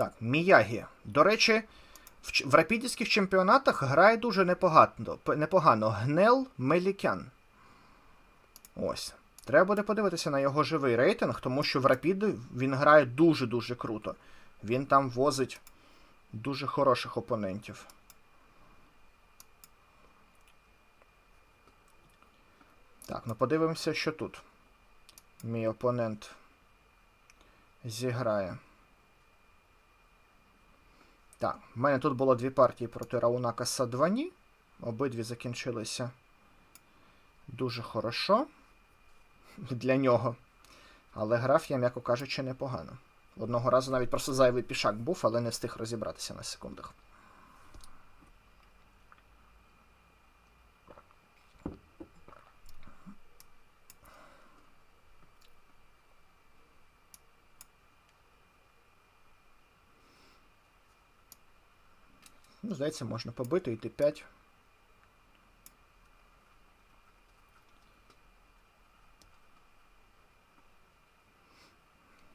Так, Міягі. До речі, в, в рапідівських чемпіонатах грає дуже непогано. непогано. Гнел Мелікян. Ось. Треба буде подивитися на його живий рейтинг, тому що в Рапіди він грає дуже-дуже круто. Він там возить дуже хороших опонентів. Так, ну подивимося, що тут. Мій опонент зіграє. Так, в мене тут було дві партії проти Раунака Садвані. Обидві закінчилися дуже хорошо для нього. Але грав я, м'яко кажучи, непогано. Одного разу навіть просто зайвий пішак був, але не встиг розібратися на секундах. Ну, здається, можна побити, йти 5.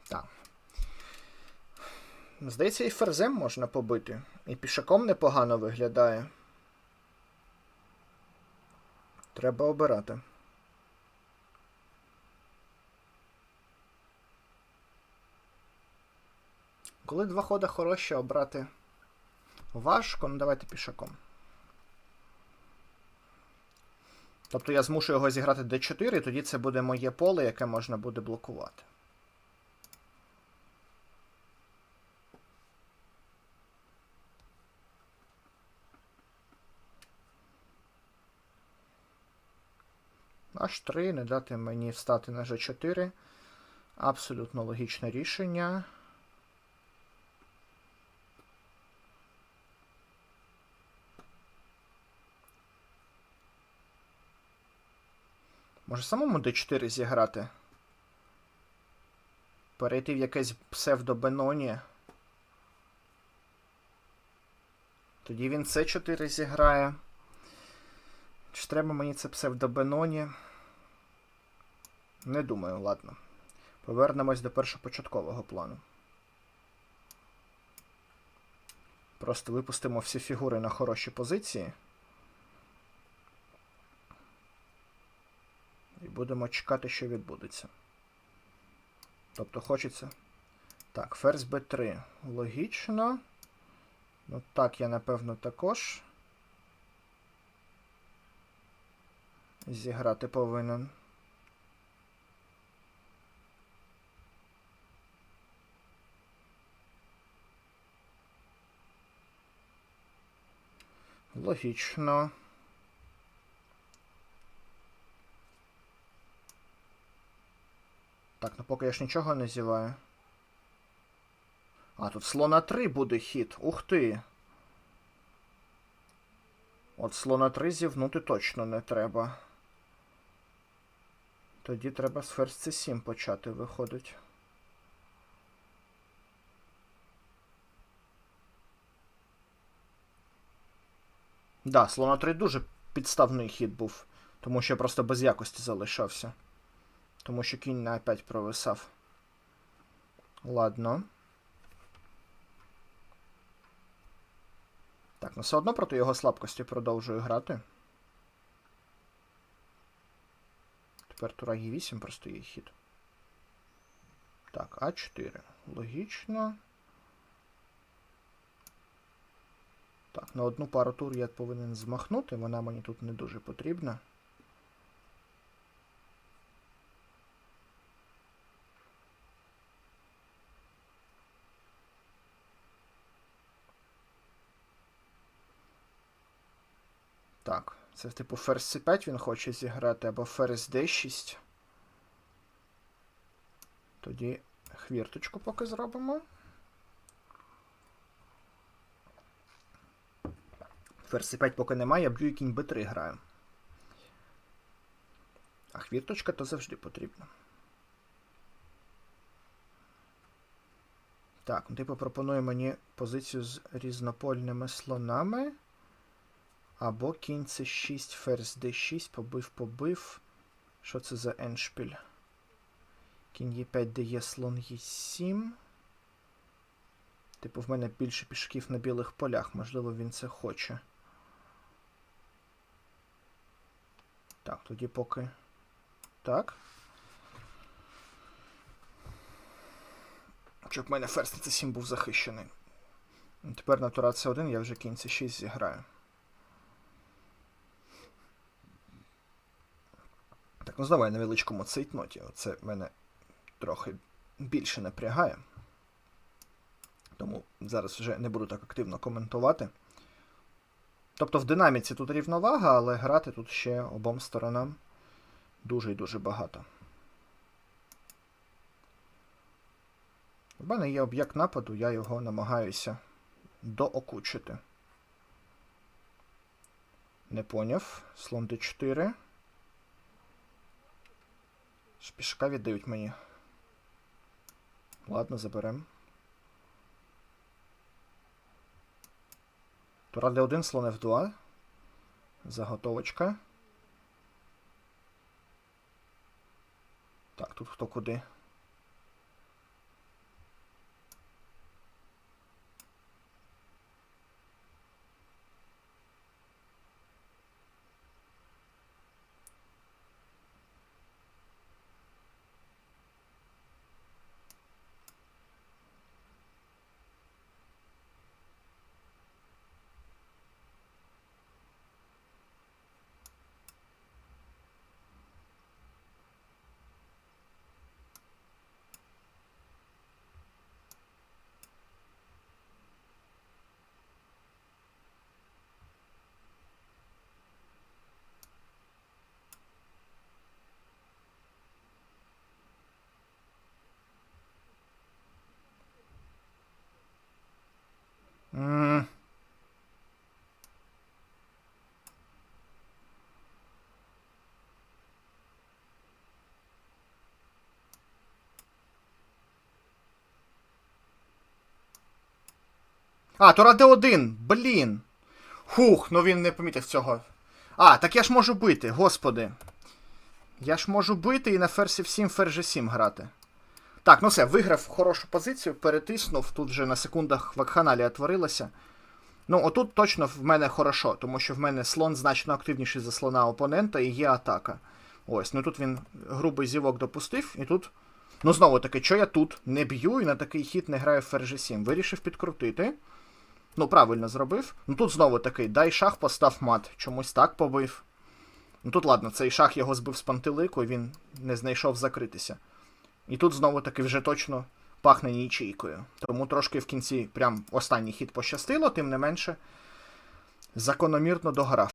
Так. Здається, і ферзем можна побити. І пішаком непогано виглядає. Треба обирати. Коли два хода хороші, обрати важко, ну давайте пішаком. Тобто я змушу його зіграти d4, і тоді це буде моє поле, яке можна буде блокувати. H3, не дати мені встати на G4. Абсолютно логічне рішення. Може самому d4 зіграти? Перейти в якесь псевдо-беноні. Тоді він c4 зіграє. Чи треба мені це псевдо-беноні? Не думаю, ладно. Повернемось до першопочаткового плану. Просто випустимо всі фігури на хороші позиції. Будемо чекати, що відбудеться. Тобто хочеться. Так, ферзь b3. Логічно. Ну так, я напевно також. Зіграти повинен. Логічно. Так, ну поки я ж нічого не зіваю. А, тут слона 3 буде хід. Ух ти. От слона 3 зівнути точно не треба. Тоді треба з ферзь c7 почати виходить. Да, слона 3 дуже підставний хід був, тому що я просто без якості залишався. Тому що кінь на 5 провисав. Ладно. Так, ну все одно проти його слабкості продовжую грати. Тепер тура Е8 просто є хід. Так, А4. Логічно. Так, на одну пару тур я повинен змахнути, вона мені тут не дуже потрібна. Так, це типу ферзь c5 він хоче зіграти, або ферзь d6. Тоді хвірточку поки зробимо. Ферзь c5 поки немає, я б'ю і кінь b3 граю. А хвірточка то завжди потрібна. Так, ну типу пропонує мені позицію з різнопольними слонами. Або кінь c6, ферзь d6, побив, побив. Що це за еншпіль? Кінь e5 дає слон e7. Типу, в мене більше пішків на білих полях, можливо, він це хоче. Так, тоді поки. Так. Щоб в мене ферзь на c7 був захищений. Тепер на тура c1 я вже кінь c6 зіграю. Так, ну давай на невеличкому цейтноті. Оце мене трохи більше напрягає. Тому зараз вже не буду так активно коментувати. Тобто в динаміці тут рівновага, але грати тут ще обом сторонам дуже і дуже багато. У мене є об'єкт нападу, я його намагаюся доокучити. Не поняв. Слон d4. Шпішка віддають мені. Ладно, заберем. Тура d1, слон f2. Заготовочка. Так, тут хто куди. А, Тура Д1, блін. Хух, ну він не помітив цього. А, так я ж можу бити, господи. Я ж можу бити і на ферзі 7 ферзі 7 грати. Так, ну все, виграв хорошу позицію, перетиснув, тут вже на секундах вакханалія творилася. Ну, отут точно в мене хорошо, тому що в мене слон значно активніший за слона опонента і є атака. Ось, ну тут він грубий зівок допустив, і тут. Ну, знову таки, що я тут не б'ю і на такий хід не граю в ферзі 7. Вирішив підкрутити. Ну, правильно зробив. Ну тут знову таки, дай шах, постав мат. Чомусь так побив. Ну тут ладно, цей шах його збив з пантелику, і він не знайшов закритися. І тут знову таки вже точно пахне нічийкою. Тому трошки в кінці прям останній хід пощастило, тим не менше закономірно дограв.